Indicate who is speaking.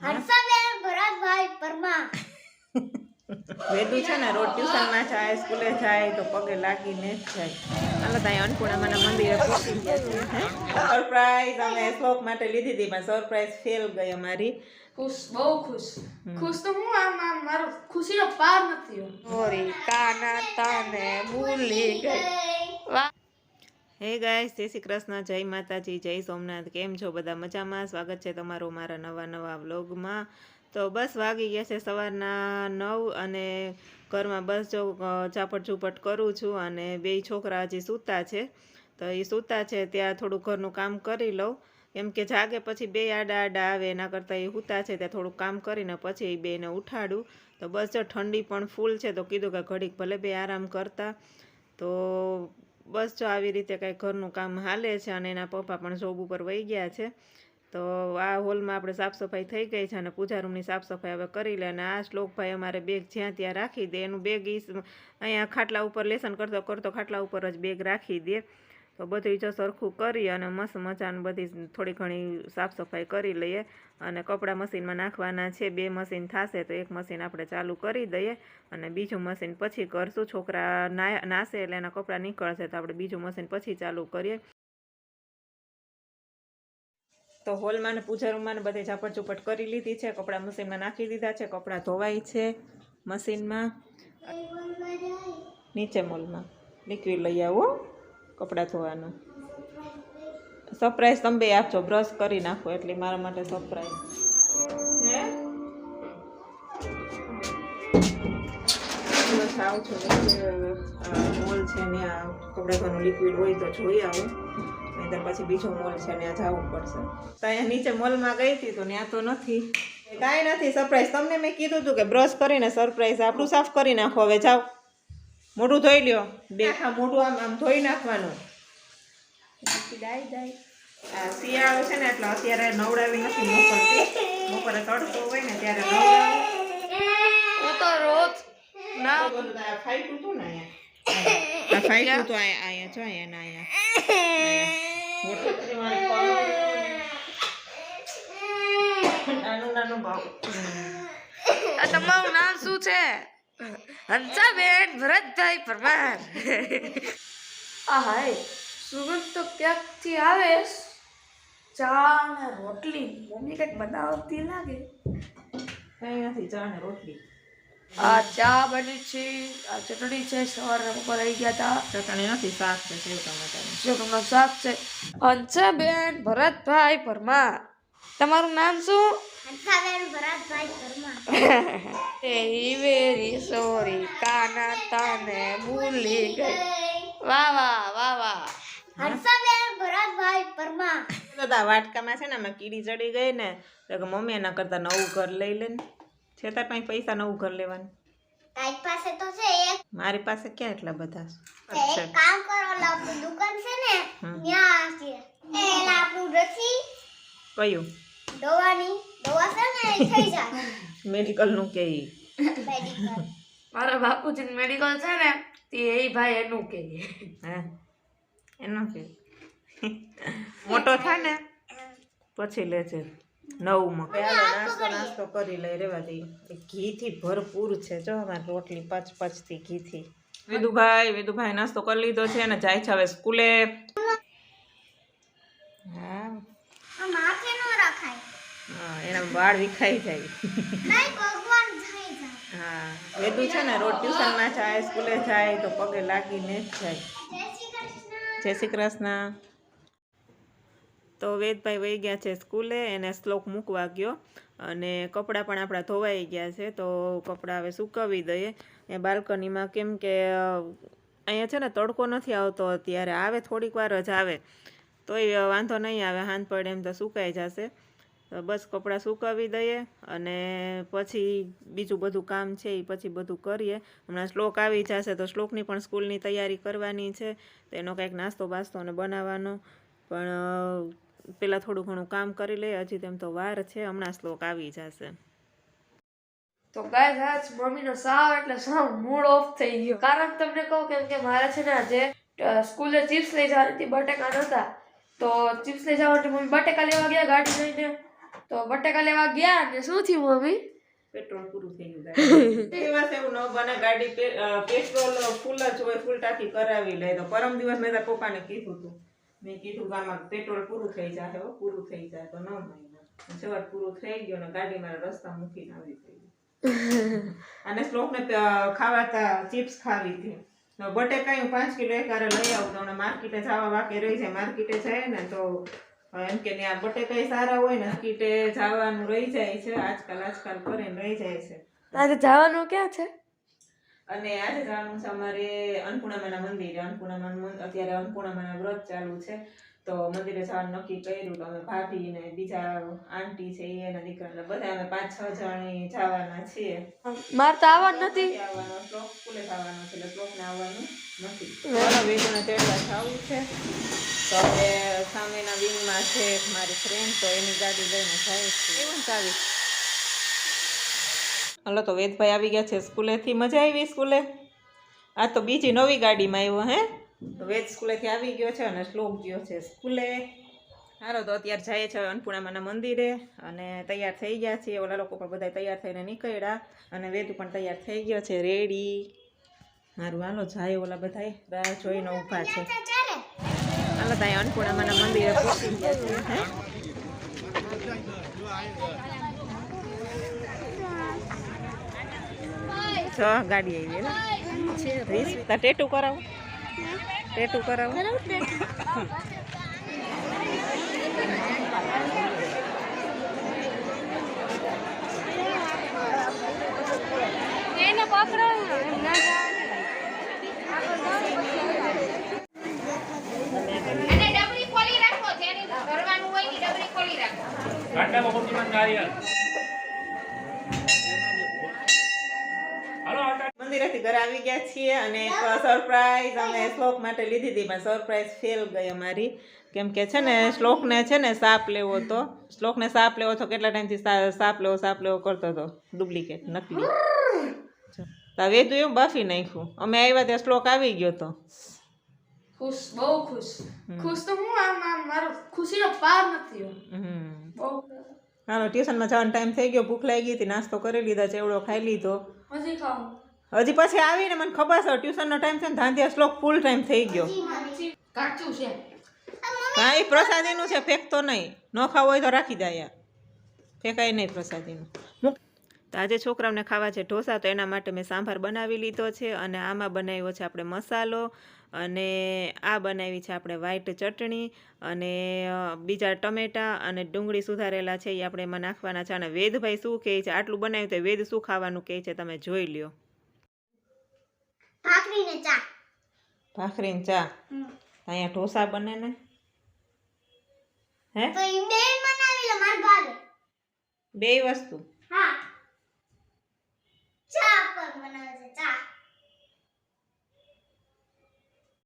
Speaker 1: હર્ષાબેન ભરતભાઈ પરમાર.
Speaker 2: વેદુ છે ને રોજ ટ્યુશનમાં જાય સ્કૂલે જાય તો પગે લાગીને જ જાય. હાલો ત્યાં અન્નપૂર્ણામાના મંદિરે પહોંચી ગયા છે સરપ્રાઈઝ અમે શોખ માટે લીધી હતી પણ સરપ્રાઈઝ ફેલ ગઈ અમારી.
Speaker 3: ખુશ બહુ ખુશ. ખુશ તો હું આમ આમ મારો ખુશીનો પાર નથી.
Speaker 2: સોરી કાના તાને ભૂલી ગઈ.
Speaker 3: વાહ.
Speaker 2: હે ગાય જય શ્રી કૃષ્ણ, જય માતાજી, જય સોમનાથ. કેમ છો બધા મજામાં? સ્વાગત છે તમારું મારા નવા નવા વ્લોગમાં. તો બસ વાગી ગયા છે સવારના નવ અને ઘરમાં બસ જો ચાપટ ઝૂપટ કરું છું અને બે છોકરા હજી સૂતા છે. તો એ સૂતા છે, ત્યાં થોડું ઘરનું કામ કરી લઉં. કેમ કે જાગે પછી બે આડા આડા આવે, એના કરતાં એ સૂતા છે, ત્યાં થોડુંક કામ કરીને પછી એ બેને ઉઠાડું. તો બસ જો ઠંડી પણ ફૂલ છે, તો કીધું કે ઘડીક ભલે બે આરામ કરતા. તો બસ જો આવી રીતે કાંઈ ઘરનું કામ હાલે છે અને એના પપ્પા પણ જોબ ઉપર વહી ગયા છે, તો આ હોલમાં આપણે સાફ સફાઈ થઈ ગઈ છે અને પૂજા રૂમની સાફ સફાઈ હવે કરી લે અને આ શ્લોકભાઈ અમારે બેગ જ્યાં ત્યાં રાખી દે. એનું બેગ ઈ અહીંયા ખાટલા ઉપર લેસન કરતો કરતો ખાટલા ઉપર જ બેગ રાખી દે. તો બધું જો સરખું કરી અને મસ્ત મજાનું બધી થોડી ઘણી સાફ સફાઈ કરી લઈએ અને કપડાં મશીનમાં નાખવાના છે, બે મશીન થશે તો એક મશીન આપણે ચાલુ કરી દઈએ અને બીજું મશીન પછી કરશું. છોકરા નાશે એટલે એના કપડાં નીકળશે તો આપણે બીજું મશીન પછી ચાલુ કરીએ. તો હોલમાં ને પૂજા રૂમમાં બધે ઝાપટ ઝૂપટ કરી લીધી છે, કપડાં મશીનમાં નાખી દીધા છે, કપડાં ધોવાય છે મશીનમાં. નીચે મોલમાં. લિક્વિડ લઈ આવો. કપડાં ધોવાનું. સરપ્રાઈઝ તમે બે આપજો. બ્રશ કરી નાખો એટલે મારા માટે સરપ્રાઈઝ હે? આવું છું. મોલ છે ને કપડાં ધોવાનું લિક્વિડ હોય તો જોઈ આવું. નહીંતર પછી બીજો મોલ છે ત્યાં જવું પડશે. તો નીચે મોલમાં ગઈ હતી તો ત્યાં તો નથી. કાંઈ નથી સરપ્રાઈઝ તમને મેં કીધું હતું કે બ્રશ કરીને સરપ્રાઈઝ આપણું સાફ કરી નાખો. હવે જાઓ. મોઢું ધોઈ લ્યો. બે. આખા મોઢું આમ આમ ધોઈ નાખવાનું. આ શિયાળો છે ને એટલે અત્યારે નવડાવી નથી મોકલતી બપોરે તડકો હોય ને ત્યારે નવડાવું.
Speaker 3: હું તો રોજ ના
Speaker 2: ફાઈટું હતું ને અહીંયા. આ ફાઈટું તો અહીંયા અહીંયા જો અહીંયા ને અહીંયા. નાનું નાનું ભાવ
Speaker 3: તમારું નામ શું છે? હંસાબેન ભરતભાઈ પરમાર. આ હાય સુગંધ તો ક્યાંકથી આવે? ચા ને રોટલી મમ્મી કંઈક બનાવતી લાગે.
Speaker 2: કઈ નથી ચા ને રોટલી.
Speaker 3: આ ચા બની છે આ ચટણી છે સવારે ઉપર આવી ગયા હતા
Speaker 2: ચટણી નથી શાક છે સેવ ટમાટાનું.
Speaker 3: સેવ તમારું શાક છે. હંસાબેન ભરતભાઈ પરમાર. તમારું નામ શું?
Speaker 1: હર્ષાબેન ભરતભાઈ પરમાર
Speaker 3: એ વેરી સોરી કાના તાને ભૂલી ગઈ. વાહ વાહ વાહ વાહ.
Speaker 1: હર્ષાબેન ભરતભાઈ પરમાર
Speaker 2: દાદા વાટકામાં છે ને આમાં કીડી ચડી ગઈ ને તો કે મમ્મી એના કરતા નવું ઘર લઈ લે ને. છે તાર પાસે પૈસા નવું ઘર લેવાનું?
Speaker 1: તારી પાસે તો છે એક.
Speaker 2: મારી પાસે ક્યાં એટલા બધા
Speaker 1: એક કામ કરો ઓલા દુકાન છે ને ત્યાં છે. એ એલા રસી
Speaker 2: કયું?
Speaker 1: દવાની. છે ને
Speaker 2: મેડિકલનું કે?
Speaker 3: મારા બાપુજી મેડિકલ છે ને તે એ ભાઈ એનું કે.
Speaker 2: હે? એનું કે. મોટો થાય ને પછી લેજે નવમાં. હાલો નાસ્તો નાસ્તો કરી લઈ રેવા દઈએ ઘીથી ભરપૂર છે જો અમારી રોટલી પચ પાંચથી ઘીથી. વેદુભાઈ વેદુભાઈ નાસ્તો કરી લીધો છે અને જાય છે હવે સ્કૂલે. હા. હા, એના વાળ વિખાઈ જાય. હા વેદુ છે ને રોજ ટ્યુશનમાં જાય સ્કૂલે જાય તો પગે લાગીને જ જાય.
Speaker 1: જય શ્રી કૃષ્ણ.
Speaker 2: તો વેદભાઈ વહી ગયા છે સ્કૂલે એને શ્લોક મૂકવા ગયો. અને કપડાં પણ આપણા ધોવાઈ ગયા છે તો કપડાં હવે સૂકવી દઈએ. એ બાલ્કનીમાં કેમ કે અહીંયા છે ને તડકો નથી આવતો અત્યારે આવે થોડીક વાર જ આવે. તોય વાંધો નહીં આવે હાંજ પડે એમ તો સુકાઈ જશે. બસ કપડાં સુકાવી દઈએ અને પછી બીજું બધું કામ છે એ પછી બધું કરીએ. હમણાં શ્લોક આવી જશે તો શ્લોકની પણ સ્કૂલની તૈયારી કરવાની છે, તો એનો કંઈક નાસ્તો બાસ્તો ને બનાવવાનો. પણ પહેલાં થોડું ઘણું કામ કરી લઈએ, હજી તેમ તો વાર છે, હમણાં શ્લોક આવી જશે.
Speaker 3: તો ગાય આજ મમ્મીનો સાવ એટલે સાવ મૂડ ઓફ થઈ ગયો. કારણ તમને કહું કેમ કે મારે છે ને આજે સ્કૂલે ચિપ્સ લઈ જવાની હતી બટેકા નહોતા તો ચિપ્સ લઈ જવા મમ્મી બટેકા લેવા ગયા ગાડી લઈને. તો બટેકા લેવા ગયા ને શું થયું, મમ્મી?
Speaker 2: પેટ્રોલ પૂરું થઈ ગયું દિવસ એવું ન બને, ગાડી પેટ્રોલ ફૂલ જ હોય ફૂલ ટાંકી કરાવી લે તો. પરમ દિવસ મેં પપ્પાને કીધું હતું. મેં કીધું કે પેટ્રોલ પૂરું થઈ હો, પૂરું થઈ જાય તો ન મહિના સવાર પૂરું થઈ ગયું ને ગાડી મારા રસ્તા મૂકીને આવી ગઈ. અને શ્લોકને ખાવાતા ચિપ્સ ખાવી હતી. બટેકા પાંચ કિલો એકારે લઈ આવું તો માર્કેટે જવા વાકે રહી જાય, માર્કેટે જાય ને તો એમ કે ત્યાં બટેકા સારા હોય ને કીટે જવાનું રહી જાય છે આજકાલ આજકાલ કરીને રહી જાય છે.
Speaker 3: આજે જવાનું ક્યાં છે?
Speaker 2: અને આજે જવાનું છે અમારે અન્નપૂર્ણામાના મંદિરે. અન્નપૂર્ણામાનું અત્યારે અન્નપૂર્ણામાના વ્રત ચાલુ છે. તો મંદિરે જવાનું નક્કી કર્યું તો અમે ભાભી ને બીજા આંટી છે એના દીકરા બધા અમે પાંચ છ જણ જવાના છીએ.
Speaker 3: મારે તો આવવાનું નથી.
Speaker 2: આવવાનો શ્લોક સ્કૂલે જવાનો છે એટલે શ્લોકને આવવાનું નથી. તેડવા જવું છે. તો હવે સામેના વિંગમાં છે મારી ફ્રેન્ડ તો એની ગાડી લઈને જાય છે. એવું ચાવી હલો તો વેદભાઈ આવી ગયા છે સ્કૂલેથી. મજા આવી સ્કૂલે? આ તો બીજી નવી ગાડીમાં આવ્યો હે? તો વેદ સ્કૂલેથી આવી ગયો છે અને શ્લોક ગયો છે સ્કૂલે. હારો, તો અત્યારે જાય છે અન્નપૂર્ણામાના મંદિરે અને તૈયાર થઈ ગયા છીએ. ઓલા લોકો પણ બધા તૈયાર થઈને નીકળ્યા અને વેદ પણ તૈયાર થઈ ગયો છે. રેડી મારું હાલો, જાય ઓલા બધા રાહ જોઈને ઊભા છે. હાલો ત્યાં અન્નપૂર્ણામાના મંદિરે પહોંચી ગયા છે. હે? ગાડી આવી ટેટુ કરાવો. ટેટુ કરાવો.
Speaker 3: એને પકડો.
Speaker 4: ડબરી ખોલી રાખો જેને ભરવાનું હોય ને ડબરી ખોલી રાખો.
Speaker 2: મંદિરેથી ઘરે આવી ગયા છીએ અને સરપ્રાઈઝ અમે શ્લોક માટે લીધી હતી પણ સરપ્રાઈઝ ફેલ ગઈ અમારી. કેમ કે છે ને શ્લોકને છે ને સાપ લેવો તો શ્લોકને સાપ લેવો તો કેટલા ટાઈમથી સાપ લેવો સાપ લેવો કરતો હતો. ડુપ્લિકેટ નકલી. તા વેદુ એવું બાફી નાખ્યું. અમે આવ્યા ત્યાં શ્લોક આવી ગયો તો.
Speaker 3: ખુશ બહુ ખુશ. ખુશ તો હું આમ આમ મારો ખુશીનો પાર નથી
Speaker 2: હમ.
Speaker 3: બહુ.
Speaker 2: હાલો ટ્યુશનમાં જવાનો ટાઈમ થઈ ગયો ભૂખ લાગી હતી નાસ્તો કરી લીધા ચેવડો ખાઈ લીધો.
Speaker 3: હજી ખાવું.
Speaker 2: હજી પછી આવીને મને ખબર છે ટ્યુશનનો ટાઈમ છે ને ધાંધિયા શ્લોક ફૂલ ટાઈમ થઈ ગયો.
Speaker 3: કાચું છે.
Speaker 2: હા એ પ્રસાદીનું છે ફેંકતો નહીં. ન ખાવું હોય તો રાખી દે ફેંકાય નહીં પ્રસાદીનું. તો આજે છોકરાઓને ખાવા છે ઢોસા તો એના માટે મેં સાંભાર બનાવી લીધો છે અને આમાં બનાવ્યો છે આપણે મસાલો અને આ બનાવી છે આપણે વ્હાઈટ ચટણી અને બીજા ટમેટા અને ડુંગળી સુધારેલા છે એ આપણે એમાં નાખવાના છે. અને વેદભાઈ શું કહે છે? આટલું બનાવ્યું તો વેદ શું ખાવાનું કહે છે? તમે જોઈ લ્યો.
Speaker 1: ભાખરી ને ચા.
Speaker 2: ભાખરીને ચા? અહીંયા ઢોસા બને ને? હે?
Speaker 1: તો એ બે બનાવી લે માર ભાગે
Speaker 2: બે વસ્તુ.